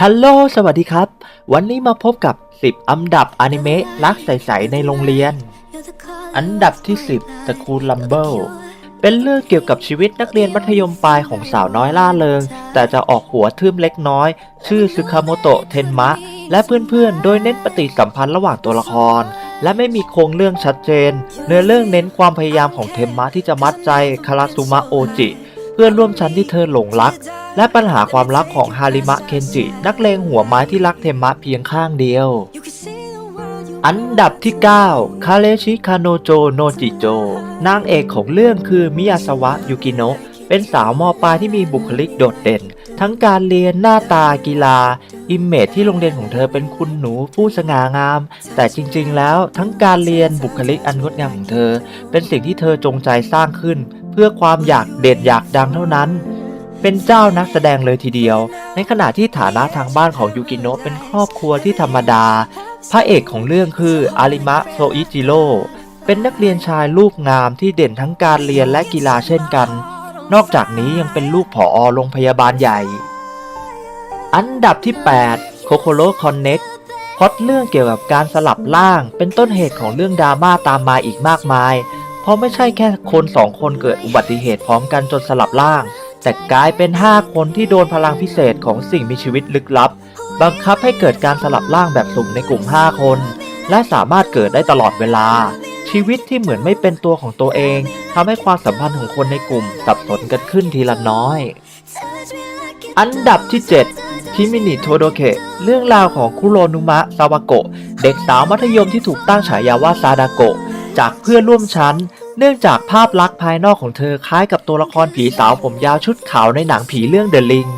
ฮัลโหล สวัสดีครับ วันนี้มาพบกับ 10 อันดับอนิเมะรักใส ๆ ในโรงเรียน อันดับที่ 10 The Cool Rumble เป็นเรื่องเกี่ยวกับชีวิตนักเรียนมัธยมปลายของสาวน้อยล่าเริง แต่จะออกหัวทึมเล็กน้อย ชื่อซึคาโมโตะ เทนมะ และเพื่อน ๆ โดยเน้นปฏิสัมพันธ์ระหว่างตัวละคร และไม่มีโครงเรื่องชัดเจน เนื้อเรื่องเน้นความพยายามของเทมมะที่จะมัดใจคาราซุมะโอจิ เพื่อนร่วมชั้นที่เธอหลงรัก และปัญหาความรักของฮาริมะเคนจิ นักเลงหัวไม้ที่รักเทมมะเพียงข้างเดียว อันดับที่ 9 คาเลชิคาโนโจโนจิโจ นางเอกของเรื่องคือมิยาสวะยูกิโนะเป็นสาวมอปลายที่มีบุคลิกโดดเด่น ทั้งการเรียนหน้าตากีฬา อิมเมจที่โรงเรียนของเธอเป็นคุณหนูผู้สง่างาม แต่จริงๆแล้วทั้งการเรียนบุคลิกอันงดงามของเธอ เป็นสิ่งที่เธอจงใจสร้างขึ้น เพื่อความอยากเด่นอยากดังเท่านั้น เป็นเจ้านักแสดงเลยทีเดียว ในขณะที่ฐานะทางบ้านของยูกิโนะเป็นครอบครัวที่ธรรมดา พระเอกของเรื่องคืออาริมะโซอิจิโร่เป็นนักเรียนชายรูปงามที่เด่นทั้งการเรียนและกีฬาเช่นกัน นอกจากนี้ยังเป็นลูกผอโรงพยาบาลใหญ่ อันดับที่ 8 โคโคโ o คอนเน็กพอตเรื่องเกี่ยวกับการสลับร่าง เป็นต้นเหตุของเรื่องดราม่าตามมาอีกมากมาย เพราะไม่ใช่แค่คนสองคนเกิดอุบัติเหตุพร้อมกันจนสลับร่าง แต่กลายเป็น 5 คนที่โดนพลังพิเศษของสิ่งมีชีวิตลึกลับ บังคับให้เกิดการสลับร่างแบบสุ่มในกลุ่ม 5 คน และสามารถเกิดได้ตลอดเวลา ชีวิตที่เหมือนไม่เป็นตัวของตัวเองทำให้ความสัมพันธ์ของคนในกลุ่มสับสนกันขึ้นทีละน้อย อันดับที่ 7คิมินิโทโดเคะเรื่องราวของคุโรนุมะซาวาโกะ เด็กสาวมัธยมที่ถูกตั้งฉายาว่าซาดาโกะ จากเพื่อนร่วมชั้น เนื่องจากภาพลักษณ์ภายนอกของเธอคล้ายกับตัวละครผีสาวผมยาวชุดขาวในหนังผีเรื่องเดอะลิง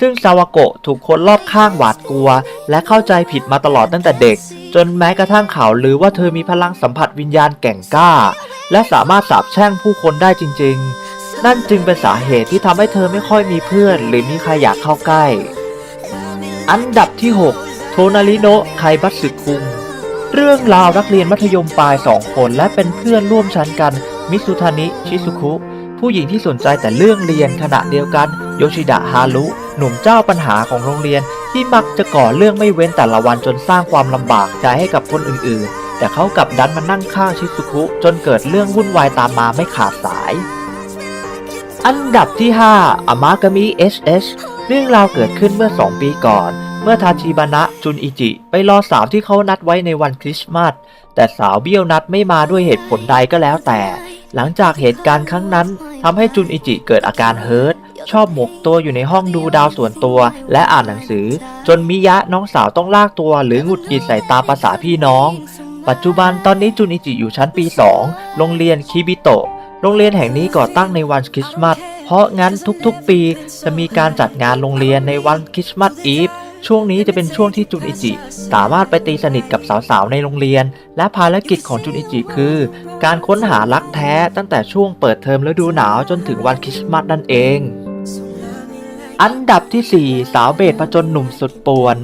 ซึ่งซาวาโกะถูกคนรอบข้างหวาดกลัว และเข้าใจผิดมาตลอดตั้งแต่เด็ก จนแม้กระทั่งข่าวลือว่าเธอมีพลังสัมผัสวิญญาณแก่งกล้า และสามารถสาบแช่งผู้คนได้จริง ๆ นั่นจึงเป็นสาเหตุที่ทำให้เธอไม่ค่อยมีเพื่อน หรือมีใครอยากเข้าใกล้ อันดับที่ 6 โทนาริโนะไคบัตสึคุง เรื่องราวนักเรียนมัธยมปลายสองคนและเป็นเพื่อนร่วมชั้นกัน มิสุทานิ ชิซุคุ ผู้หญิงที่สนใจแต่เรื่องเรียนขณะเดียวกัน โยชิดะฮารุ หนุ่มเจ้าปัญหาของโรงเรียน ที่มักจะก่อเรื่องไม่เว้นแต่ละวันจนสร้างความลำบากใจให้กับคนอื่นๆ แต่เขากลับดันมานั่งข้างชิซุคุ จนเกิดเรื่องวุ่นวายตามมาไม่ขาดสาย อันดับที่ 5อามากามิ SS เรื่องราวเกิดขึ้นเมื่อ 2 ปีก่อน เมื่อทาชิบานะจุนอิจิ ไปรอสาวที่เขานัดไว้ในวันคริสต์มาสแต่สาวเบี้ยวนัดไม่มาด้วยเหตุผลใดก็แล้วแต่ หลังจากเหตุการณ์ครั้งนั้นทำให้จุนอิจิเกิดอาการเฮิร์ตชอบหมกตัวอยู่ในห้องดูดาวส่วนตัว และอ่านหนังสือ จนมิยะน้องสาวต้องลากตัว หรือหงุดหงิดใส่ตาภาษาพี่น้อง ปัจจุบันตอนนี้จุนอิจิอยู่ชั้นปี 2 โรงเรียนคิบิโตะโรงเรียนแห่งนี้ก่อตั้งในวันคริสต์มาส เพราะงั้นทุกๆปีจะมีการจัดงานโรงเรียนในวันคริสต์มาสอีฟช่วงนี้จะเป็นช่วงที่จุนอิจิ สามารถไปตีสนิทกับสาวๆในโรงเรียน และภารกิจของจุนอิจิคือ การค้นหารักแท้ตั้งแต่ช่วงเปิดเทอมฤดูหนาวจนถึงวันคริสต์มาสนั่นเอง อันดับที่ 4 สาวเบสผจญหนุ่มสุดป่วน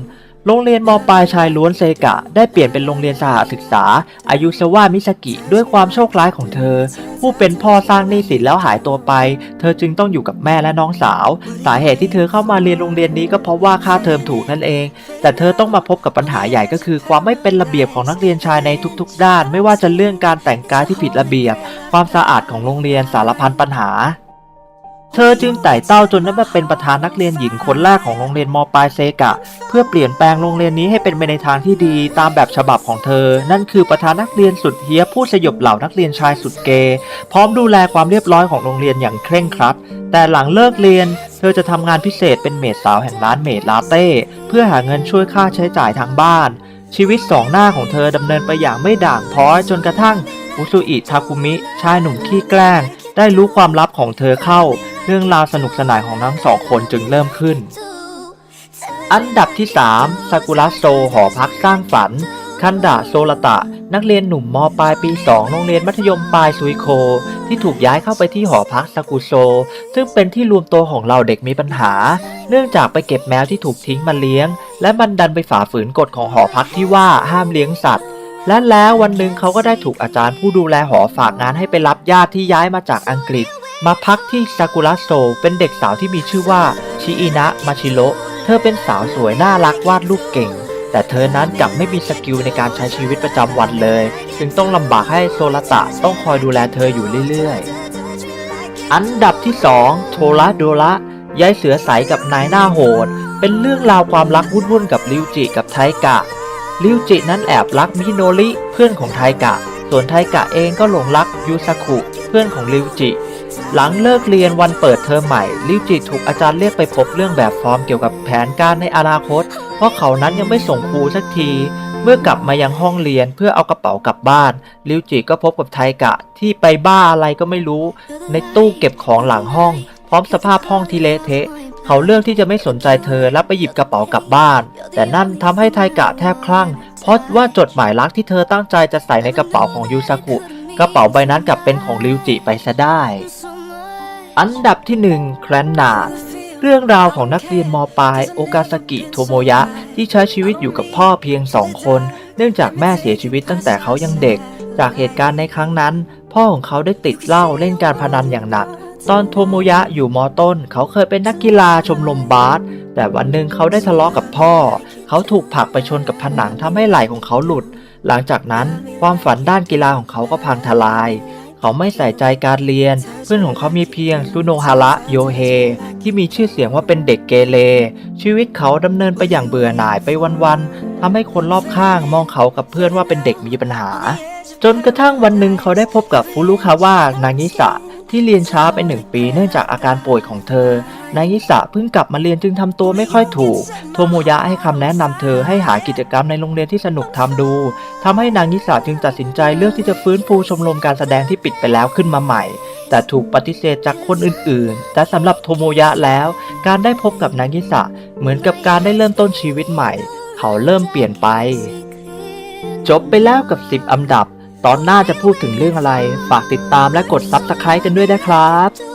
โรงเรียนมปลายชายล้วนเซกะ ได้เปลี่ยนเป็นโรงเรียนสหศึกษา อายุสวามิสกิ ด้วยความโชคร้ายของเธอ ผู้เป็นพ่อสร้างหนี้สินแล้วหายตัวไป เธอจึงต้องอยู่กับแม่และน้องสาว สาเหตุที่เธอเข้ามาเรียนโรงเรียนนี้ก็เพราะว่าค่าเทอมถูกนั่นเอง แต่เธอต้องมาพบกับปัญหาใหญ่ก็คือ ความไม่เป็นระเบียบของนักเรียนชายในทุกๆ ด้าน ไม่ว่าจะเรื่องการแต่งกายที่ผิดระเบียบ ความสะอาดของโรงเรียนสารพันปัญหา เธอจึงไต่เต้าจนได้มาเป็นประธานนักเรียนหญิงคนแรกของโรงเรียนมปลายเซกะ เพื่อเปลี่ยนแปลงโรงเรียนนี้ให้เป็นไปในทางที่ดีตามแบบฉบับของเธอ นั่นคือประธานนักเรียนสุดเฮี้ยผู้สยบเหล่านักเรียนชายสุดเกย์พร้อมดูแลความเรียบร้อยของโรงเรียนอย่างเคร่งครัด แต่หลังเลิกเรียน เธอจะทำงานพิเศษเป็นเมดสาวแห่งร้านเมดลาเต้เพื่อหาเงินช่วยค่าใช้จ่ายทางบ้าน ชีวิตสองหน้าของเธอดำเนินไปอย่างไม่ด่างพร้อยจนกระทั่งอุซุอิทาคุมิชายหนุ่มขี้แกล้ง ได้รู้ความลับของเธอเข้า เรื่องราวสนุกสนานของทั้งสองคนจึงเริ่มขึ้น อันดับที่ 3 ซากุระโซหอพักสร้างฝัน คันดะโซลตะ นักเรียนหนุ่มมปลายปี 2 โรงเรียนมัธยมปลายซุยโค ที่ถูกย้ายเข้าไปที่หอพักซากุโซ ซึ่งเป็นที่รวมตัวของเราเด็กมีปัญหา เนื่องจากไปเก็บแมวที่ถูกทิ้งมาเลี้ยง และมันดันไปฝ่าฝืนกฎของหอพักที่ว่าห้ามเลี้ยงสัตว์และแล้ววันหนึ่งเขาก็ได้ถูกอาจารย์ผู้ดูแลหอฝากงานให้ไปรับญาติที่ย้ายมาจากอังกฤษ มาพักที่ซากุระโซเป็นเด็กสาวที่มีชื่อว่าชิอินะมาชิโรเธอเป็นสาวสวยน่ารักวาดรูปเก่ง แต่เธอนั้นกลับไม่มีสกิลในการใช้ชีวิตประจำวันเลย จึงต้องลำบากให้โซลตะต้องคอยดูแลเธออยู่เรื่อยๆ อันดับที่ 2 โทระโดระยายเสือใสกับนายหน้าโหด เป็นเรื่องราวความรักวุ่นๆกับริวจิกับไทกะริวจินั้นแอบรักมิโนริเพื่อนของไทกะ ส่วนไทกะเองก็หลงรักยูซากุเพื่อนของริวจิ หลังเลิกเรียนวันเปิดเทอมใหม่ริวจิถูกอาจารย์เรียกไปพบเรื่องแบบฟอร์มเกี่ยวกับแผนการในอนาคต เพราะเขานั้นยังไม่ส่งครูสักที เมื่อกลับมายังห้องเรียนเพื่อเอากระเป๋ากลับบ้านริวจิก็พบกับไทกะที่ไปบ้าอะไรก็ไม่รู้ ในตู้เก็บของหลังห้อง พร้อมสภาพห้องที่เละเทะ เขาเลือกที่จะไม่สนใจเธอและไปหยิบกระเป๋ากลับบ้าน แต่นั่นทำให้ไทกะแทบคลั่ง เพราะว่าจดหมายรักที่เธอตั้งใจจะใส่ในกระเป๋าของยูซากุกระเป๋าใบนั้นกลับเป็นของริวจิไปซะได้ อันดับที่หนึ่งแคลนนาสเรื่องราวของนักเรียนมปลายโอกาซากิโทโมยะ ที่ใช้ชีวิตอยู่กับพ่อเพียงสองคน เนื่องจากแม่เสียชีวิตตั้งแต่เขายังเด็ก จากเหตุการณ์ในครั้งนั้น พ่อของเขาได้ติดเหล้าเล่นการพนันอย่างหนัก ตอนโทโมยะอยู่มต้น เขาเคยเป็นนักกีฬาชมรมบาสแต่วันหนึ่งเขาได้ทะเลาะกับพ่อ เขาถูกผลักไปชนกับผนังทำให้ไหล่ของเขาหลุด หลังจากนั้นความฝันด้านกีฬาของเขาก็พังทลาย เขาไม่ใส่ใจการเรียน เพื่อนของเขามีเพียงซุโนฮาระโยเฮที่มีชื่อเสียงว่าเป็นเด็กเกเร ชีวิตเขาดำเนินไปอย่างเบื่อหน่ายไปวันๆทำให้คนรอบข้างมองเขากับเพื่อนว่าเป็นเด็กมีปัญหา จนกระทั่งวันหนึ่งเขาได้พบกับฟุรุคาวะนางิสะที่เรียนช้าไปหนึ่งปีเนื่องจากอาการป่วยของเธอ นางิสะเพิ่งกลับมาเรียนจึงทำตัวไม่ค่อยถูก โทโมยะให้คำแนะนำเธอให้หากิจกรรมในโรงเรียนที่สนุกทำดูทำให้นางนิสะจึงตัดสินใจเลือกที่จะฟื้นฟูชมรมการแสดงที่ปิดไปแล้วขึ้นมาใหม่ แต่ถูกปฏิเสธจากคนอื่น ๆ แต่สำหรับโทโมยะแล้ว การได้พบกับนางิสะเหมือนกับการได้เริ่มต้นชีวิตใหม่ เขาเริ่มเปลี่ยนไป จบไปแล้วกับ 10 อันดับ ตอนหน้าจะพูดถึงเรื่องอะไร ฝากติดตามและกด Subscribe กันด้วยนะครับ